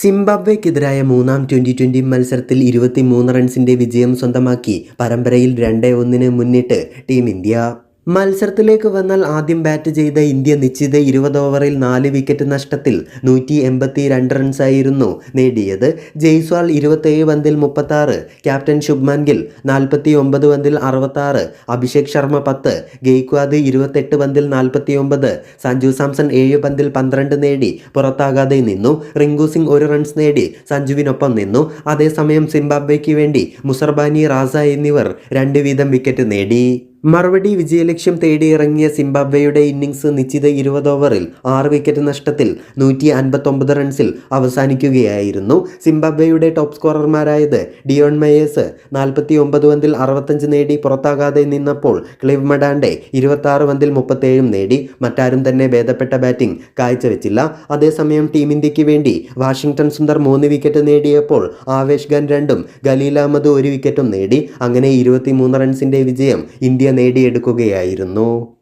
സിംബാബ്വെക്കെതിരായ മൂന്നാം twenty twenty മത്സരത്തിൽ ഇരുപത്തിമൂന്ന് റൺസിന്റെ വിജയം സ്വന്തമാക്കി പരമ്പരയിൽ രണ്ട് ഒന്നിന് മുന്നിട്ട് ടീം ഇന്ത്യ. മത്സരത്തിലേക്ക് വന്നാൽ ആദ്യം ബാറ്റ് ചെയ്ത ഇന്ത്യ നിശ്ചിത ഇരുപത് ഓവറിൽ നാല് വിക്കറ്റ് നഷ്ടത്തിൽ നൂറ്റി എൺപത്തി രണ്ട് റൺസായിരുന്നു നേടിയത്. ജയ്സ്വാൾ ഇരുപത്തേഴ് പന്തിൽ മുപ്പത്താറ് ക്യാപ്റ്റൻ ശുഭ്മാൻ ഗിൽ നാൽപ്പത്തി ഒമ്പത് പന്തിൽ അറുപത്താറ് അഭിഷേക് ശർമ്മ പത്ത് ഗെയ്ക്വാദ് ഇരുപത്തെട്ട് പന്തിൽ നാൽപ്പത്തി ഒമ്പത് സഞ്ജു സാംസൺ ഏഴ് പന്തിൽ പന്ത്രണ്ട് നേടി പുറത്താകാതെ നിന്നു. റിങ്കു സിംഗ് ഒരു റൺസ് നേടി സഞ്ജുവിനൊപ്പം നിന്നു. അതേസമയം സിംബാബ്വേക്ക് വേണ്ടി മുസർബാനി റാസ എന്നിവർ രണ്ട് വീതം വിക്കറ്റ് നേടി. മറുപടി വിജയലക്ഷ്യം തേടിയിറങ്ങിയ സിംബാബ്വെയുടെ ഇന്നിംഗ്സ് നിശ്ചിത ഇരുപത് ഓവറിൽ ആറ് വിക്കറ്റ് നഷ്ടത്തിൽ നൂറ്റി അൻപത്തൊമ്പത് റൺസിൽ അവസാനിക്കുകയായിരുന്നു. സിംബാബ്വെയുടെ ടോപ്പ് സ്കോറർമാരായത് ഡിയോൺ മേയേഴ്സ് നാൽപ്പത്തി ഒമ്പത് പന്തിൽ അറുപത്തഞ്ച് നേടി പുറത്താകാതെ നിന്നപ്പോൾ ക്ലിവ് മഡാൻഡെ ഇരുപത്തി പന്തിൽ മുപ്പത്തേഴും നേടി. മറ്റാരും തന്നെ ഭേദപ്പെട്ട ബാറ്റിംഗ് കാഴ്ചവെച്ചില്ല. അതേസമയം ടീം ഇന്ത്യയ്ക്ക് വേണ്ടി വാഷിംഗ്ടൺ സുന്ദർ മൂന്ന് വിക്കറ്റ് നേടിയപ്പോൾ ആവേശ് ഖാൻ രണ്ടും ഖലീൽ അഹമ്മദ് ഒരു വിക്കറ്റും നേടി. അങ്ങനെ ഇരുപത്തിമൂന്ന് റൺസിന്റെ വിജയം ഇന്ത്യ നേടിയെടുക്കുകയായിരുന്നു.